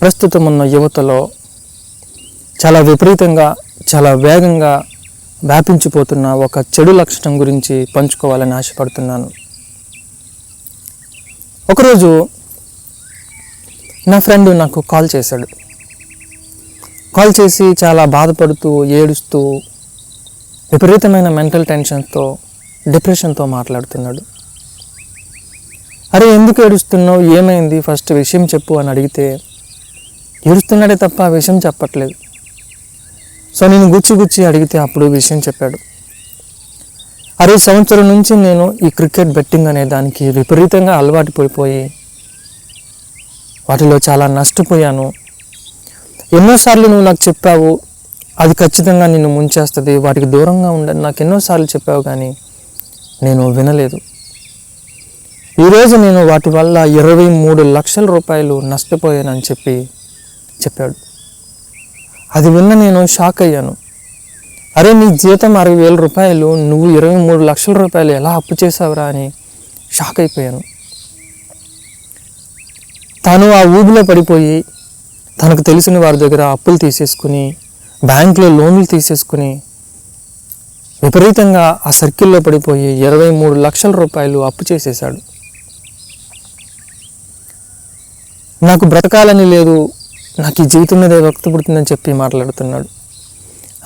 ప్రస్తుతం ఉన్న యువతలో చాలా విపరీతంగా చాలా వేగంగా వ్యాపించిపోతున్న ఒక చెడు లక్షణం గురించి పంచుకోవాలని ఆశపడుతున్నాను. ఒకరోజు నా ఫ్రెండ్ నాకు కాల్ చేశాడు. కాల్ చేసి చాలా బాధపడుతూ ఏడుస్తూ విపరీతమైన మెంటల్ టెన్షన్తో డిప్రెషన్తో మాట్లాడుతున్నాడు. అరే ఎందుకు ఏడుస్తున్నావు? ఏమైంది? ఫస్ట్ విషయం చెప్పు అని అడిగితే ఏడుస్తున్నాడే తప్ప ఆ విషయం చెప్పట్లేదు. సో నేను గుచ్చి గుచ్చి అడిగితే అప్పుడు విషయం చెప్పాడు. అరే సంవత్సరం నుంచి నేను ఈ క్రికెట్ బెట్టింగ్ అనే దానికి విపరీతంగా అలవాటు పడిపోయి వాటిలో చాలా నష్టపోయాను. ఎన్నోసార్లు నువ్వు నాకు చెప్పావు అది ఖచ్చితంగా నిన్ను ముంచేస్తుంది వాటికి దూరంగా ఉండని నాకు ఎన్నోసార్లు చెప్పావు కానీ నేను వినలేదు. ఈరోజు నేను వాటి వల్ల ఇరవై మూడు లక్షల రూపాయలు నష్టపోయానని చెప్పి చెప్పాడు. అది విన్న నేను షాక్ అయ్యాను. అరే నీ జీతం అరవై వేల రూపాయలు నువ్వు ఇరవై మూడు లక్షల రూపాయలు ఎలా అప్పు చేసావురా అని షాక్ అయిపోయాను. తాను ఆ ఊబిలో పడిపోయి తనకు తెలిసిన వారి దగ్గర అప్పులు తీసేసుకుని బ్యాంకులో లోన్లు తీసేసుకుని విపరీతంగా ఆ సర్కిల్లో పడిపోయి ఇరవై మూడు లక్షల రూపాయలు అప్పు చేసేశాడు. నాకు బ్రతకాలని లేదు నాకు ఈ జీవితం మీద వ్యక్తి పుడుతుందని చెప్పి మాట్లాడుతున్నాడు.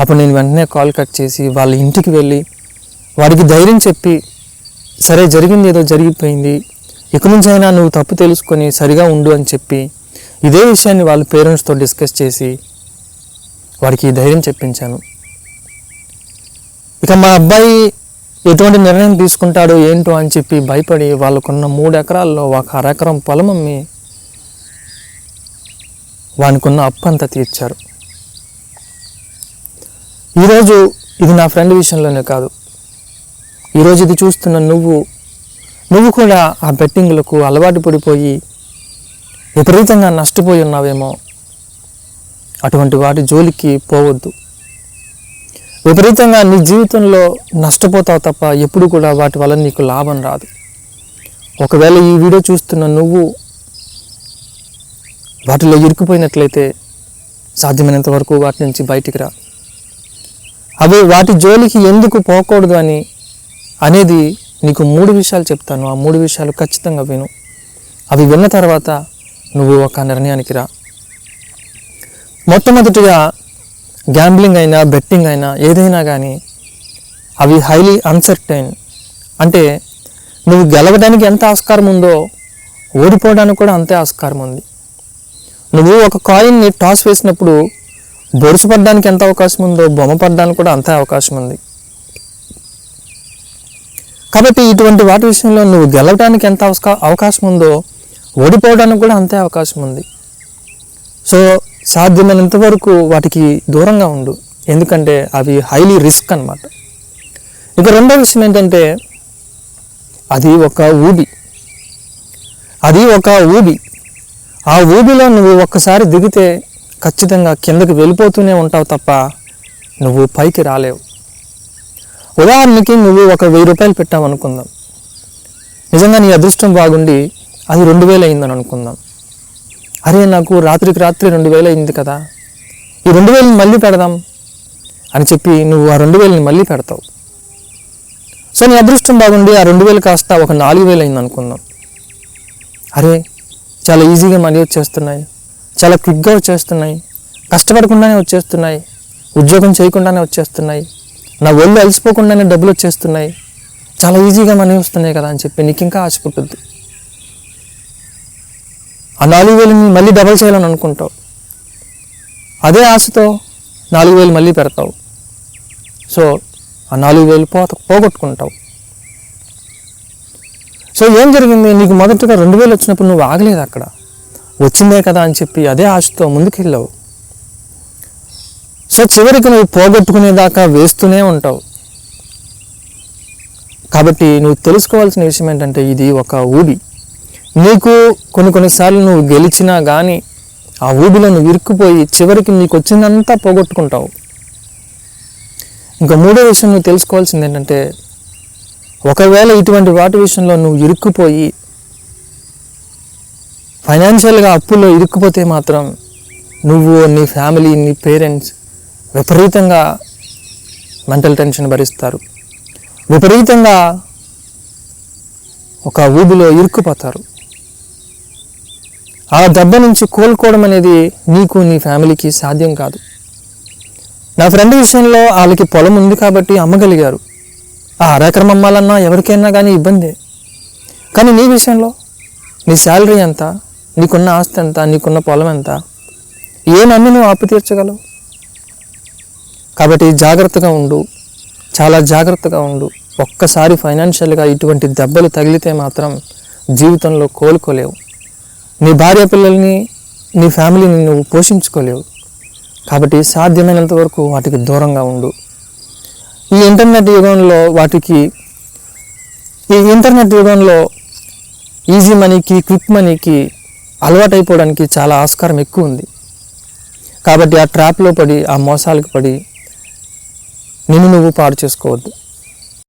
అప్పుడు నేను వెంటనే కాల్ కట్ చేసి వాళ్ళ ఇంటికి వెళ్ళి వాడికి ధైర్యం చెప్పి సరే జరిగింది ఏదో జరిగిపోయింది ఇక నుంచైనా నువ్వు తప్పు తెలుసుకొని సరిగా ఉండు అని చెప్పి ఇదే విషయాన్ని వాళ్ళ పేరెంట్స్తో డిస్కస్ చేసి వాడికి ధైర్యం చెప్పించాను. ఇక మా అబ్బాయి ఎటువంటి నిర్ణయం తీసుకుంటాడో ఏంటో అని చెప్పి భయపడి వాళ్ళకున్న మూడు ఎకరాల్లో ఒక అరెకరం పొలం అమ్మి వానికున్న అప్పు అంతా తీర్చారు. ఈరోజు ఇది నా ఫ్రెండ్ విషయంలోనే కాదు. ఈరోజు ఇది చూస్తున్న నువ్వు నువ్వు కూడా ఆ బెట్టింగ్లకు అలవాటు పడిపోయి విపరీతంగా నష్టపోయి ఉన్నావేమో. అటువంటి వాటి జోలికి పోవద్దు. విపరీతంగా నీ జీవితంలో నష్టపోతావు తప్ప ఎప్పుడు కూడా వాటి వల్ల నీకు లాభం రాదు. ఒకవేళ ఈ వీడియో చూస్తున్న నువ్వు వాటిలో ఇరుక్కుపోయినట్లయితే సాధ్యమైనంత వరకు వాటి నుంచి బయటికి రా. అవి వాటి జోలికి ఎందుకు పోకూడదు అని అనేది నీకు మూడు విషయాలు చెప్తాను. ఆ మూడు విషయాలు ఖచ్చితంగా విను. అవి విన్న తర్వాత నువ్వు ఒక నిర్ణయానికి రా. మొట్టమొదటిగా గ్యాంబ్లింగ్ అయినా బెట్టింగ్ అయినా ఏదైనా కానీ అవి హైలీ అన్సర్టైన్ అంటే నువ్వు గెలవడానికి ఎంత ఆస్కారం ఉందో ఓడిపోవడానికి కూడా అంతే ఆస్కారం ఉంది. నువ్వు ఒక కాయిన్ని టాస్ వేసినప్పుడు బొరుసు పడడానికి ఎంత అవకాశం ఉందో బొమ్మ పడడానికి కూడా అంతే అవకాశం ఉంది. కాబట్టి ఇటువంటి వాటి విషయంలో నువ్వు గెలవడానికి ఎంత అవకా అవకాశం ఉందో ఓడిపోవడానికి కూడా అంతే అవకాశం ఉంది. సో సాధ్యమైనంత వరకు వాటికి దూరంగా ఉండు. ఎందుకంటే అవి హైలీ రిస్క్ అన్నమాట. ఇక రెండో విషయం ఏంటంటే అది ఒక ఊబి. అది ఒక ఊబి. ఆ ఊబిలో నువ్వు ఒక్కసారి దిగితే ఖచ్చితంగా కిందకు వెళ్ళిపోతూనే ఉంటావు తప్ప నువ్వు పైకి రాలేవు. ఉదాహరణకి నువ్వు ఒక వెయ్యి రూపాయలు పెట్టావు అనుకుందాం. నిజంగా నీ అదృష్టం బాగుండి అది రెండు వేలు అయిందని అనుకుందాం. అరే నాకు రాత్రికి రాత్రి రెండు వేలు అయింది కదా. ఈ రెండు వేలని మళ్ళీ పెడదాం అని చెప్పి నువ్వు ఆ రెండు వేలని మళ్ళీ పెడతావు. సో నీ అదృష్టం బాగుండి ఆ రెండు వేలు కాస్త ఒక నాలుగు వేలు అయింది అనుకుందాం. అరే చాలా ఈజీగా మనీ వచ్చేస్తున్నాయి. చాలా క్విక్గా వచ్చేస్తున్నాయి. కష్టపడకుండానే వచ్చేస్తున్నాయి. ఉద్యోగం చేయకుండానే వచ్చేస్తున్నాయి. నా ఒళ్ళు అలసిపోకుండానే డబ్బులు వచ్చేస్తున్నాయి. చాలా ఈజీగా మనీ వస్తున్నాయి కదా అని చెప్పి నీకు ఇంకా ఆశ పుట్టుద్ది. ఆ నాలుగు వేలు మళ్ళీ డబల్ చేయాలని అనుకుంటావు. అదే ఆశతో నాలుగు వేలు మళ్ళీ పెడతావు. సో ఆ నాలుగు వేలు పోత పోగొట్టుకుంటావు. సో ఏం జరిగింది? నీకు మొదటగా రెండు వేలు వచ్చినప్పుడు నువ్వు ఆగలేదు అక్కడ. వచ్చిందే కదా అని చెప్పి అదే ఆశతో ముందుకెళ్ళావు. సో చివరికి నువ్వు పోగొట్టుకునేదాకా వేస్తూనే ఉంటావు. కాబట్టి నువ్వు తెలుసుకోవాల్సిన విషయం ఏంటంటే ఇది ఒక ఊబి. నీకు కొన్ని కొన్నిసార్లు నువ్వు గెలిచినా కానీ ఆ ఊబిలో నువ్వు ఇరుక్కుపోయి చివరికి నీకు వచ్చిందంతా పోగొట్టుకుంటావు. ఇంకా మూడో విషయం నువ్వు తెలుసుకోవాల్సింది ఏంటంటే ఒకవేళ ఇటువంటి వాటి విషయంలో నువ్వు ఇరుక్కుపోయి ఫైనాన్షియల్గా అప్పుల్లో ఇరుక్కుపోతే మాత్రం నువ్వు నీ ఫ్యామిలీ నీ పేరెంట్స్ విపరీతంగా మెంటల్ టెన్షన్ భరిస్తారు. విపరీతంగా ఒక ఊబిలో ఇరుక్కుపోతారు. ఆ దెబ్బ నుంచి కోలుకోవడం అనేది నీకు నీ ఫ్యామిలీకి సాధ్యం కాదు. నా ఫ్రెండ్ విషయంలో వాళ్ళకి పొలం ఉంది కాబట్టి అమ్మగలిగారు. ఆ అరెకరం అమ్మాలన్నా ఎవరికైనా కానీ ఇబ్బందే. కానీ నీ విషయంలో నీ శాలరీ ఎంత నీకున్న ఆస్తి ఎంత నీకున్న పొలం ఎంత ఏమన్నీ నువ్వు అప్పు తీర్చగలవు? కాబట్టి జాగ్రత్తగా ఉండు. చాలా జాగ్రత్తగా ఉండు. ఒక్కసారి ఫైనాన్షియల్గా ఇటువంటి దెబ్బలు తగిలితే మాత్రం జీవితంలో కోలుకోలేవు. నీ భార్య పిల్లల్ని నీ ఫ్యామిలీని నువ్వు పోషించుకోలేవు. కాబట్టి సాధ్యమైనంత వరకు వాటికి దూరంగా ఉండు. ఈ ఇంటర్నెట్ యుగంలో వాటికి ఈ ఇంటర్నెట్ యుగంలో ఈజీ మనీకి క్విక్ మనీకి అలవాటైపోవడానికి చాలా ఆస్కారం ఎక్కువ ఉంది. కాబట్టి ఆ ట్రాప్లో పడి ఆ మోసాలకు పడి నిన్ను నువ్వు పాడు చేసుకోవద్దు.